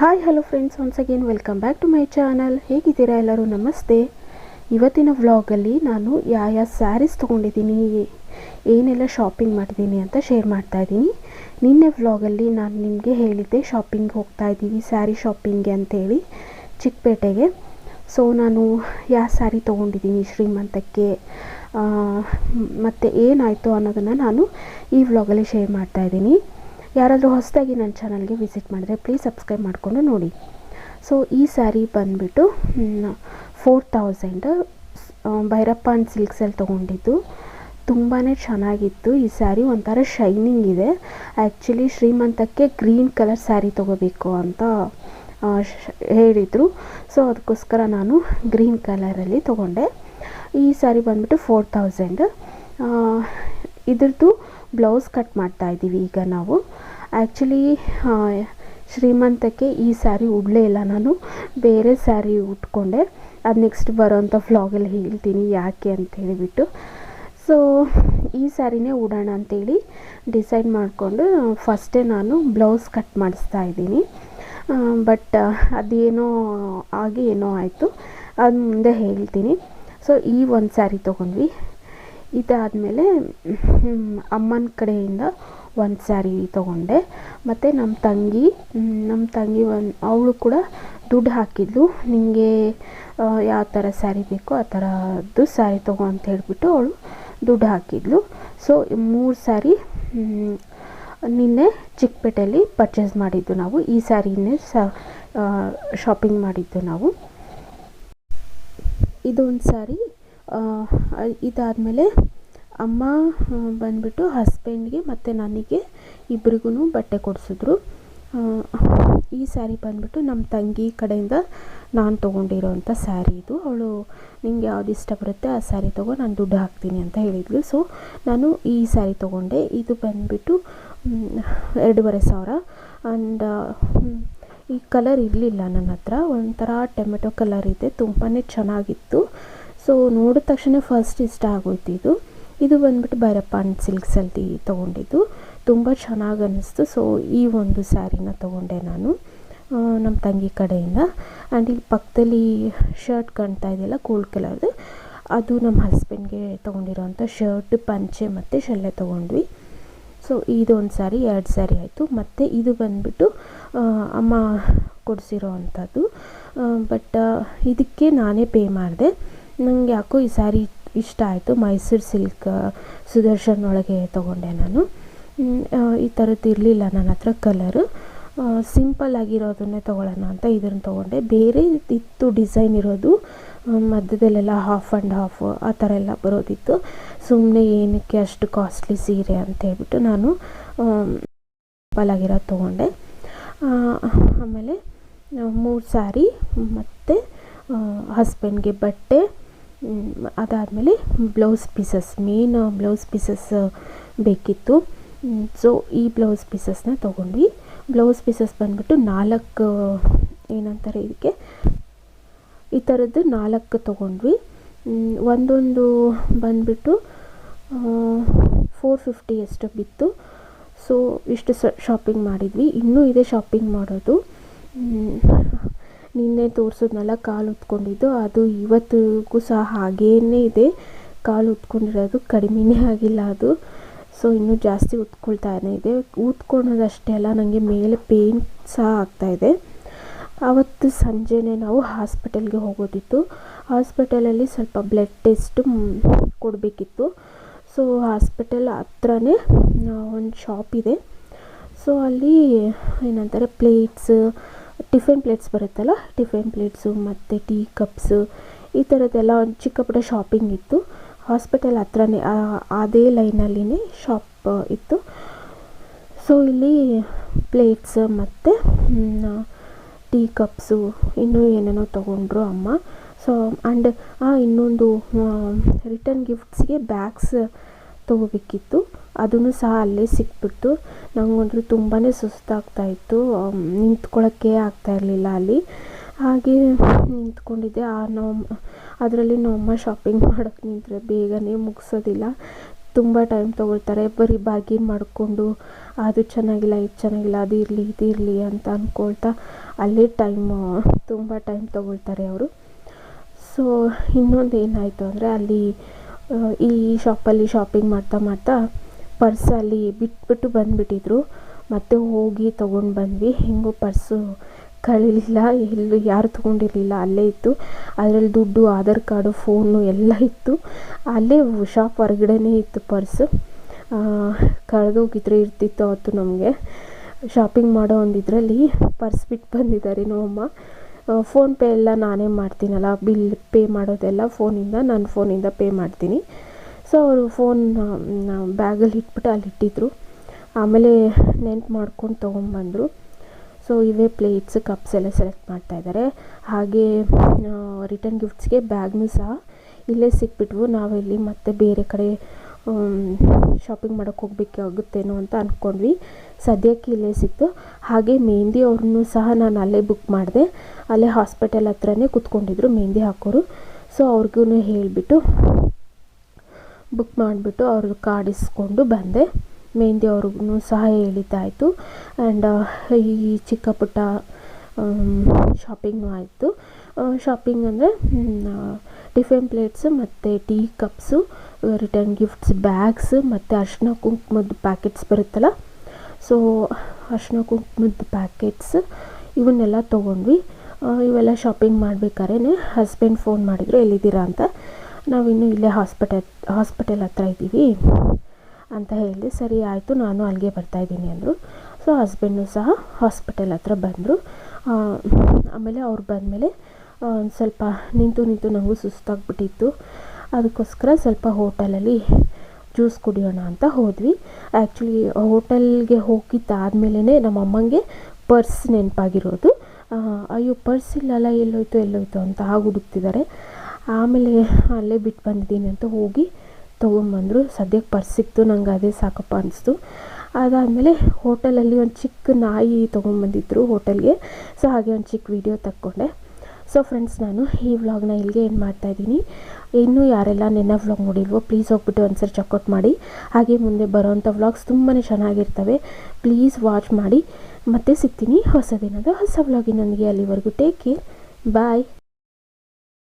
Hi hello friends once again welcome back to my channel ಹೇಗಿದ್ದೀರಾ ಎಲ್ಲರೂ? ನಮಸ್ತೆ. ಇವತ್ತಿನ ವ್ಲಾಗಲ್ಲಿ ನಾನು ಯಾವ ಯಾವ ಸ್ಯಾರೀಸ್ ತೊಗೊಂಡಿದ್ದೀನಿ, ಏನೆಲ್ಲ ಶಾಪಿಂಗ್ ಮಾಡಿದ್ದೀನಿ ಅಂತ ಶೇರ್ ಮಾಡ್ತಾ ಇದ್ದೀನಿ. ನಿನ್ನೆ ವ್ಲಾಗಲ್ಲಿ ನಾನು ನಿಮಗೆ ಹೇಳಿದ್ದೆ ಶಾಪಿಂಗ್ ಹೋಗ್ತಾ ಇದ್ದೀವಿ ಸ್ಯಾರಿ ಶಾಪಿಂಗ್ಗೆ ಅಂತೇಳಿ ಚಿಕ್ಕಪೇಟೆಗೆ. ಸೊ ನಾನು ಯಾವ ಸ್ಯಾರಿ ತೊಗೊಂಡಿದ್ದೀನಿ, ಶ್ರೀಮಂತಕ್ಕೆ ಮತ್ತು ಏನಾಯಿತು ಅನ್ನೋದನ್ನು ನಾನು ಈ ವ್ಲಾಗಲ್ಲಿ ಶೇರ್ ಮಾಡ್ತಾ ಇದ್ದೀನಿ. ಯಾರಾದರೂ ಹೊಸದಾಗಿ ನನ್ನ ಚಾನಲ್ಗೆ ವಿಸಿಟ್ ಮಾಡಿದ್ರೆ ಪ್ಲೀಸ್ ಸಬ್ಸ್ಕ್ರೈಬ್ ಮಾಡಿಕೊಂಡು ನೋಡಿ. ಸೊ ಈ ಸ್ಯಾರಿ ಬಂದುಬಿಟ್ಟು ಫೋರ್ ತೌಸಂಡ್ ಭೈರಪ್ಪ ಆ್ಯಂಡ್ ಸಿಲ್ಕ್ಸಲ್ಲಿ ತೊಗೊಂಡಿದ್ದು. ತುಂಬಾ ಚೆನ್ನಾಗಿತ್ತು. ಈ ಸ್ಯಾರಿ ಒಂಥರ ಶೈನಿಂಗ್ ಇದೆ. ಆ್ಯಕ್ಚುಲಿ ಶ್ರೀಮಂತಕ್ಕೆ ಗ್ರೀನ್ ಕಲರ್ ಸ್ಯಾರಿ ತೊಗೋಬೇಕು ಅಂತ ಹೇಳಿದರು. ಸೊ ಅದಕ್ಕೋಸ್ಕರ ನಾನು ಗ್ರೀನ್ ಕಲರಲ್ಲಿ ತೊಗೊಂಡೆ. ಈ ಸ್ಯಾರಿ ಬಂದುಬಿಟ್ಟು ಫೋರ್ ತೌಸಂಡ್ ಇದ್ರದ್ದು ಬ್ಲೌಸ್ ಕಟ್ ಮಾಡ್ತಾ ಇದ್ದೀವಿ ಈಗ ನಾವು. ಆ್ಯಕ್ಚುಲಿ ಶ್ರೀಮಂತಕ್ಕೆ ಈ ಸ್ಯಾರಿ ಉಡಲೇ ಇಲ್ಲ ನಾನು. ಬೇರೆ ಸ್ಯಾರಿ ಉಟ್ಕೊಂಡೆ. ಅದು ನೆಕ್ಸ್ಟ್ ಬರೋಂಥ ಫ್ಲಾಗಲ್ಲಿ ಹೇಳ್ತೀನಿ ಯಾಕೆ ಅಂತ ಹೇಳಿಬಿಟ್ಟು. ಸೊ ಈ ಸ್ಯಾರಿನೇ ಉಡೋಣ ಅಂತೇಳಿ ಡಿಸೈಡ್ ಮಾಡಿಕೊಂಡು ಫಸ್ಟೇ ನಾನು ಬ್ಲೌಸ್ ಕಟ್ ಮಾಡಿಸ್ತಾ ಇದ್ದೀನಿ. ಬಟ್ ಅದೇನೋ ಆಗಿ ಏನೋ ಆಯಿತು. ಅದು ಮುಂದೆ ಹೇಳ್ತೀನಿ. ಸೊ ಈ ಒಂದು ಸ್ಯಾರಿ ತೊಗೊಂಡ್ವಿ. ಇದಾದಮೇಲೆ ಅಮ್ಮನ ಕಡೆಯಿಂದ ಒಂದು ಸ್ಯಾರಿ ತೊಗೊಂಡೆ. ಮತ್ತು ನಮ್ಮ ತಂಗಿ ನಮ್ಮ ತಂಗಿ ಒಂದು, ಅವಳು ಕೂಡ ದುಡ್ಡು ಹಾಕಿದ್ಲು. ನಿಮಗೆ ಯಾವ ಥರ ಸ್ಯಾರಿ ಬೇಕೋ ಆ ಥರದ್ದು ಸ್ಯಾರಿ ತಗೋ ಅಂತ ಹೇಳಿಬಿಟ್ಟು ಅವಳು ದುಡ್ಡು ಹಾಕಿದ್ಲು. ಸೊ ಮೂರು ಸ್ಯಾರಿ ನಿನ್ನೆ ಚಿಕ್ಕಪೇಟೆಯಲ್ಲಿ ಪರ್ಚೇಸ್ ಮಾಡಿದ್ದು ನಾವು. ಈ ಸ್ಯಾರಿನೇ ಶಾಪಿಂಗ್ ಮಾಡಿದ್ದು ನಾವು. ಇದೊಂದು ಸ್ಯಾರಿ ಇದಾದಮೇಲೆ ಅಮ್ಮ ಬಂದುಬಿಟ್ಟು ಹಸ್ಬೆಂಡ್ಗೆ ಮತ್ತು ನನಗೆ ಇಬ್ರಿಗೂ ಬಟ್ಟೆ ಕೊಡಿಸಿದ್ರು. ಈ ಸ್ಯಾರಿ ಬಂದುಬಿಟ್ಟು ನಮ್ಮ ತಂಗಿ ಕಡೆಯಿಂದ ನಾನು ತೊಗೊಂಡಿರೋವಂಥ ಸ್ಯಾರಿ ಇದು. ಅವಳು, ನಿಂಗೆ ಯಾವ್ದು ಇಷ್ಟ ಬರುತ್ತೆ ಆ ಸ್ಯಾರಿ ತೊಗೊ, ನಾನು ದುಡ್ಡು ಹಾಕ್ತೀನಿ ಅಂತ ಹೇಳಿದ್ಲು. ಸೊ ನಾನು ಈ ಸ್ಯಾರಿ ತೊಗೊಂಡೆ. ಇದು ಬಂದುಬಿಟ್ಟು ಎರಡೂವರೆ ಸಾವಿರ. ಆ್ಯಂಡ್ ಈ ಕಲರ್ ಇರಲಿಲ್ಲ ನನ್ನ ಹತ್ರ. ಒಂಥರ ಟೊಮೆಟೊ ಕಲರ್ ಇದೆ. ತುಂಬಾ ಚೆನ್ನಾಗಿತ್ತು. ಸೊ ನೋಡಿದ ತಕ್ಷಣ ಫಸ್ಟ್ ಇಷ್ಟ ಆಗೋಯ್ತು ಇದು. ಇದು ಬಂದ್ಬಿಟ್ಟು ಭೈರಪ್ಪ ಆ್ಯಂಡ್ ಸಿಲ್ಕ್ಸಲ್ಲಿ ತೊಗೊಂಡಿದ್ದು. ತುಂಬ ಚೆನ್ನಾಗಿ ಅನ್ನಿಸ್ತು ಸೊ ಈ ಒಂದು ಸ್ಯಾರಿನ ತೊಗೊಂಡೆ ನಾನು ನಮ್ಮ ತಂಗಿ ಕಡೆಯಿಂದ. ಆ್ಯಂಡ್ ಇಲ್ಲಿ ಪಕ್ಕದಲ್ಲಿ ಶರ್ಟ್ ಕಾಣ್ತಾ ಇದೆಯಲ್ಲ ಗೋಲ್ಡ್ ಕಲರ್ದು ಅದು ನಮ್ಮ ಹಸ್ಬೆಂಡ್ಗೆ ತೊಗೊಂಡಿರೋಂಥ ಶರ್ಟ್ ಪಂಚೆ ಮತ್ತು ಶಲ್ಲೆ ತೊಗೊಂಡ್ವಿ. ಸೊ ಇದೊಂದು ಸ್ಯಾರಿ, ಎರಡು ಸ್ಯಾರಿ ಆಯಿತು. ಮತ್ತು ಇದು ಬಂದುಬಿಟ್ಟು ಅಮ್ಮ ಕೊಡಿಸಿರೋ ಅಂಥದ್ದು ಬಟ್ ಇದಕ್ಕೆ ನಾನೇ ಪೇ ಮಾಡಿದೆ. ನನಗೆ ಯಾಕೋ ಈ ಸ್ಯಾರಿ ಇಷ್ಟ ಆಯಿತು. ಮೈಸೂರು ಸಿಲ್ಕ್ ಸುದರ್ಶನ್ ಒಳಗೆ ತೊಗೊಂಡೆ ನಾನು. ಈ ಥರದ್ದು ಇರಲಿಲ್ಲ ನನ್ನ ಹತ್ರ ಕಲರು. ಸಿಂಪಲ್ ಆಗಿರೋದನ್ನೇ ತೊಗೊಳ್ಳೋಣ ಅಂತ ಇದನ್ನು ತೊಗೊಂಡೆ. ಬೇರೆ ಇತ್ತು ಡಿಸೈನ್ ಇರೋದು. ಮಧ್ಯದಲ್ಲೆಲ್ಲ ಹಾಫ್ ಆ್ಯಂಡ್ ಹಾಫ್ ಆ ಥರ ಎಲ್ಲ ಬರೋದಿತ್ತು. ಸುಮ್ಮನೆ ಏನಕ್ಕೆ ಅಷ್ಟು ಕಾಸ್ಟ್ಲಿ ಸೀರೆ ಅಂತ ಹೇಳ್ಬಿಟ್ಟು ನಾನು ಸಿಂಪಲ್ ಆಗಿರೋದು ತೊಗೊಂಡೆ. ಆಮೇಲೆ ಮೂರು ಸ್ಯಾರಿ ಮತ್ತು ಹಸ್ಬೆಂಡ್ಗೆ ಬಟ್ಟೆ ಅದಾದಮೇಲೆ blouse pieces main blouse pieces ಬೇಕಿತ್ತು. ಸೊ ಈ ಬ್ಲೌಸ್ ಪೀಸಸ್ನ ತೊಗೊಂಡ್ವಿ. ಬ್ಲೌಸ್ ಪೀಸಸ್ ಬಂದುಬಿಟ್ಟು ನಾಲ್ಕು, ಏನಂತಾರೆ ಇದಕ್ಕೆ? ಈ ಥರದ್ದು ನಾಲ್ಕು ತೊಗೊಂಡ್ವಿ. ಒಂದೊಂದು ಬಂದುಬಿಟ್ಟು ಫೋರ್ ಫಿಫ್ಟಿ ಎಷ್ಟು ಬಿತ್ತು. ಸೊ ಇಷ್ಟು ಶಾಪಿಂಗ್ ಮಾಡಿದ್ವಿ. ಇನ್ನೂ ಇದೆ ಶಾಪಿಂಗ್ ಮಾಡೋದು. ನಿನ್ನೆ ತೋರಿಸೋದ್ನೆಲ್ಲ ಕಾಲು ಉತ್ಕೊಂಡಿದ್ದು ಅದು ಇವತ್ತಿಗೂ ಸಹ ಹಾಗೇನೇ ಇದೆ. ಕಾಲು ಉತ್ಕೊಂಡಿರೋದು ಕಡಿಮೆನೇ ಆಗಿಲ್ಲ ಅದು. ಸೊ, ಇನ್ನೂ ಜಾಸ್ತಿ ಉತ್ಕೊಳ್ತಾನೇ ಇದೆ. ಊದ್ಕೊಳೋದಷ್ಟೇ ಅಲ್ಲ ನನಗೆ ಮೇಲೆ ಪೇಯ್ನ್ ಸಹ ಆಗ್ತಾಯಿದೆ ಆವತ್ತು ಸಂಜೆನೇ ನಾವು ಹಾಸ್ಪಿಟಲ್ಗೆ ಹೋಗೋದಿತ್ತು. ಹಾಸ್ಪಿಟಲಲ್ಲಿ ಸ್ವಲ್ಪ ಬ್ಲಡ್ ಟೆಸ್ಟ್ ಕೊಡಬೇಕಿತ್ತು. ಸೊ, ಹಾಸ್ಪಿಟಲ್ ಹತ್ರನೇ ಒಂದು ಶಾಪ್ ಇದೆ. ಸೊ, ಅಲ್ಲಿ ಏನಂತಾರೆ, ಪ್ಲೇಟ್ಸ್ ಟಿಫಿನ್ ಪ್ಲೇಟ್ಸ್ ಬರುತ್ತಲ್ಲ? ಟಿಫಿನ್ ಪ್ಲೇಟ್ಸು ಮತ್ತು ಟೀ ಕಪ್ಸು ಈ ಥರದ್ದೆಲ್ಲ ಒಂದು ಚಿಕ್ಕ ಪುಟ್ಟ ಶಾಪಿಂಗ್ ಇತ್ತು. ಹಾಸ್ಪಿಟಲ್ ಹತ್ರನೇ ಅದೇ ಲೈನಲ್ಲಿನೇ ಶಾಪ್ ಇತ್ತು. ಸೊ ಇಲ್ಲಿ ಪ್ಲೇಟ್ಸ್ ಮತ್ತು ಟೀ ಕಪ್ಸು ಇನ್ನೂ ಏನೇನೋ ತೊಗೊಂಡ್ರು ಅಮ್ಮ. ಸೊ ಆ್ಯಂಡ್ ಇನ್ನೊಂದು ರಿಟರ್ನ್ ಗಿಫ್ಟ್ಸ್ಗೆ ಬ್ಯಾಗ್ಸ್ ತೊಗೋಬೇಕಿತ್ತು. ಅದನ್ನು ಸಹ ಅಲ್ಲೇ ಸಿಕ್ಬಿಟ್ಟು ನನಗಂತೂ ತುಂಬಾ ಸುಸ್ತಾಗ್ತಾಯಿತ್ತು ನಿಂತ್ಕೊಳ್ಳೋಕ್ಕೆ ಆಗ್ತಾ ಇರಲಿಲ್ಲ ಅಲ್ಲಿ. ಹಾಗೆ ನಿಂತ್ಕೊಂಡಿದ್ದೆ. ಆ ನಮ್ಮ ಅದರಲ್ಲಿ ನಮ್ಮ ಶಾಪಿಂಗ್ ಮಾಡೋಕ್ಕೆ ನಿಂತರೆ ಬೇಗನೆ ಮುಗಿಸೋದಿಲ್ಲ. ತುಂಬ ಟೈಮ್ ತೊಗೊಳ್ತಾರೆ. ಬರೀ ಬಾಗಿನ್ ಮಾಡಿಕೊಂಡು, ಅದು ಚೆನ್ನಾಗಿಲ್ಲ, ಇದು ಚೆನ್ನಾಗಿಲ್ಲ, ಅದು ಇರಲಿ, ಇದು ಇರಲಿ ಅಂತ ಅಂದ್ಕೊಳ್ತಾ ಅಲ್ಲೇ ಟೈಮು ತುಂಬ ಟೈಮ್ ತೊಗೊಳ್ತಾರೆ ಅವರು. ಸೊ ಇನ್ನೊಂದು ಏನಾಯಿತು ಅಂದರೆ ಅಲ್ಲಿ ಈ ಶಾಪಲ್ಲಿ ಶಾಪಿಂಗ್ ಮಾಡ್ತಾ ಮಾಡ್ತಾ ಪರ್ಸ್ ಅಲ್ಲಿ ಬಿಟ್ಬಿಟ್ಟು ಬಂದುಬಿಟ್ಟಿದ್ರು. ಮತ್ತೆ ಹೋಗಿ ತೊಗೊಂಡು ಬಂದ್ವಿ. ಹೆಂಗೋ ಪರ್ಸು ಕಳಿಲಿಲ್ಲ. ಎಲ್ಲೂ ಯಾರು ತೊಗೊಂಡಿರಲಿಲ್ಲ. ಅಲ್ಲೇ ಇತ್ತು. ಅದರಲ್ಲಿ ದುಡ್ಡು, ಆಧಾರ್ ಕಾರ್ಡು, ಫೋನು ಎಲ್ಲ ಇತ್ತು. ಅಲ್ಲೇ ಶಾಪ್ ಹೊರಗಡೆನೇ ಇತ್ತು ಪರ್ಸು. ಕಳೆದೋಗಿದ್ರೆ ಇರ್ತಿತ್ತು ಅವತ್ತು ನಮಗೆ. ಶಾಪಿಂಗ್ ಮಾಡೋ ಒಂದು ಇದರಲ್ಲಿ ಪರ್ಸ್ ಬಿಟ್ಟು ಬಂದಿದ್ದಾರೆ ನಮ್ಮಮ್ಮ ಫೋನ್ಪೇ ಎಲ್ಲ ನಾನೇ ಮಾಡ್ತೀನಲ್ಲ. ಬಿಲ್ ಪೇ ಮಾಡೋದೆಲ್ಲ ಫೋನಿಂದ. ನನ್ನ ಫೋನಿಂದ ಪೇ ಮಾಡ್ತೀನಿ. ಸೊ ಅವರು ಫೋನ್ ಬ್ಯಾಗಲ್ಲಿ ಇಟ್ಬಿಟ್ಟು ಅಲ್ಲಿ ಇಟ್ಟಿದ್ರು. ಆಮೇಲೆ ನೆನ್ಪು ಮಾಡ್ಕೊಂಡು ತೊಗೊಂಬಂದರು ಸೊ ಇವೇ ಪ್ಲೇಟ್ಸ್, ಕಪ್ಸ್ ಎಲ್ಲ ಸೆಲೆಕ್ಟ್ ಮಾಡ್ತಾ ಇದ್ದಾರೆ. ಹಾಗೆ ರಿಟರ್ನ್ ಗಿಫ್ಟ್ಸ್ಗೆ ಬ್ಯಾಗ್ನೂ ಸಹ ಇಲ್ಲೇ ಸಿಕ್ಬಿಟ್ವು. ನಾವಿಲ್ಲಿ ಮತ್ತೆ ಬೇರೆ ಕಡೆ ಶಾಪಿಂಗ್ ಮಾಡೋಕ್ಕೆ ಹೋಗ್ಬೇಕಾಗುತ್ತೇನೋ ಅಂತ ಅಂದ್ಕೊಂಡ್ವಿ ಸದ್ಯಕ್ಕೆ ಇಲ್ಲೇ ಸಿಕ್ತು. ಹಾಗೆ ಮೆಹಂದಿ ಅವ್ರನ್ನೂ ಸಹ ನಾನು ಅಲ್ಲೇ ಬುಕ್ ಮಾಡಿದೆ. ಅಲ್ಲೇ ಹಾಸ್ಪಿಟಲ್ ಹತ್ರನೇ ಕೂತ್ಕೊಂಡಿದ್ರು ಮೆಹಂದಿ ಹಾಕೋರು. ಸೊ ಅವ್ರಿಗೂ ಹೇಳಿಬಿಟ್ಟು ಬುಕ್ ಮಾಡಿಬಿಟ್ಟು ಅವ್ರದ್ದು ಕಾರ್ಡ್ ಇಸ್ಕೊಂಡು ಬಂದೆ. ಮೆಹಂದಿ ಅವ್ರಿಗೂ ಸಹ ಹೇಳಿದ್ದಾಯಿತು. ಆ್ಯಂಡ್ ಈ ಚಿಕ್ಕ ಪುಟ್ಟ ಶಾಪಿಂಗು ಆಯಿತು. ಶಾಪಿಂಗ್ ಅಂದರೆ ಟಿಫಿನ್ ಪ್ಲೇಟ್ಸ್ ಮತ್ತು tea cups return gifts bags ಮತ್ತು ಅರ್ಶಿನ ಕುಂಕುಮದ ಪ್ಯಾಕೆಟ್ಸ್ ಬರುತ್ತಲ್ಲ? ಸೊ ಅರ್ಶಿನ ಕುಂಕುಮದ ಪ್ಯಾಕೆಟ್ಸ್ ಇವನ್ನೆಲ್ಲ ತೊಗೊಂಡ್ವಿ. ಇವೆಲ್ಲ ಶಾಪಿಂಗ್ ಮಾಡ್ಬೇಕಾದ್ರೆ ಹಸ್ಬೆಂಡ್ ಫೋನ್ ಮಾಡಿದ್ರು, ಎಲ್ಲಿದ್ದೀರಾ ಅಂತ. ನಾವಿನ್ನು ಇಲ್ಲೇ ಹಾಸ್ಪಿಟಲ್ ಹಾಸ್ಪಿಟಲ್ ಹತ್ರ ಇದ್ದೀವಿ ಅಂತ ಹೇಳಿದೆ ಸರಿ ಆಯಿತು, ನಾನು ಅಲ್ಲಿಗೆ ಬರ್ತಾಯಿದ್ದೀನಿ ಅಂದರು. ಸೊ ಹಸ್ಬೆಂಡು ಸಹ ಹಾಸ್ಪಿಟಲ್ ಹತ್ರ ಬಂದರು. ಆಮೇಲೆ ಅವ್ರು ಬಂದಮೇಲೆ ಒಂದು ಸ್ವಲ್ಪ ನಿಂತು ನಿಂತು ನನಗೂ ಸುಸ್ತಾಗ್ಬಿಟ್ಟಿತ್ತು. ಅದಕ್ಕೋಸ್ಕರ ಸ್ವಲ್ಪ ಹೋಟೆಲಲ್ಲಿ ಜ್ಯೂಸ್ ಕುಡಿಯೋಣ ಅಂತ ಹೋದ್ವಿ. ಆ್ಯಕ್ಚುಲಿ ಹೋಟೆಲ್ಗೆ ಹೋಗಿದ್ದಾದ್ಮೇಲೆ ನಮ್ಮ ಅಮ್ಮಂಗೆ ಪರ್ಸ್ ನೆನಪಾಗಿರೋದು. ಅಯ್ಯೋ, ಪರ್ಸ್ ಇಲ್ಲಲ್ಲ, ಎಲ್ಲೋಯ್ತು ಎಲ್ಲೋಯ್ತು ಅಂತ ಹುಡುಕ್ತಿದ್ದಾರೆ. ಆಮೇಲೆ ಅಲ್ಲೇ ಬಿಟ್ಟು ಬಂದಿದ್ದೀನಿ ಅಂತ ಹೋಗಿ ತೊಗೊಂಬಂದರು ಸದ್ಯಕ್ಕೆ ಪರ್ಸ್ ಸಿಕ್ತು, ನಂಗೆ ಅದೇ ಸಾಕಪ್ಪ ಅನಿಸ್ತು. ಅದಾದಮೇಲೆ ಹೋಟೆಲಲ್ಲಿ ಒಂದು ಚಿಕ್ಕ ನಾಯಿ ತೊಗೊಂಬಂದಿದ್ರು ಹೋಟೆಲ್ಗೆ. ಸೊ ಹಾಗೆ ಒಂದು ಚಿಕ್ಕ ವಿಡಿಯೋ ತಕ್ಕೊಂಡೆ. ಸೊ ಫ್ರೆಂಡ್ಸ್ ನಾನು ಈ ವ್ಲಾಗ್ನ ಇಲ್ಲಿಗೆ ಏನು ಮಾಡ್ತಾಯಿದ್ದೀನಿ ಇನ್ನೂ ಯಾರೆಲ್ಲ ನೆನ್ನ ವ್ಲಾಗ್ ನೋಡಿಲ್ವೋ ಪ್ಲೀಸ್ ಹೋಗ್ಬಿಟ್ಟು ಒಂದ್ಸರಿ ಚೆಕ್ಔಟ್ ಮಾಡಿ. ಹಾಗೆ ಮುಂದೆ ಬರೋವಂಥ ವ್ಲಾಗ್ಸ್ ತುಂಬಾ ಚೆನ್ನಾಗಿರ್ತವೆ. ಪ್ಲೀಸ್ ವಾಚ್ ಮಾಡಿ. ಮತ್ತೆ ಸಿಗ್ತೀನಿ ಹೊಸ ದಿನದ ಹೊಸ ವ್ಲಾಗಿನೊಂದಿಗೆ ಅಲ್ಲಿವರೆಗೂ. Take care bye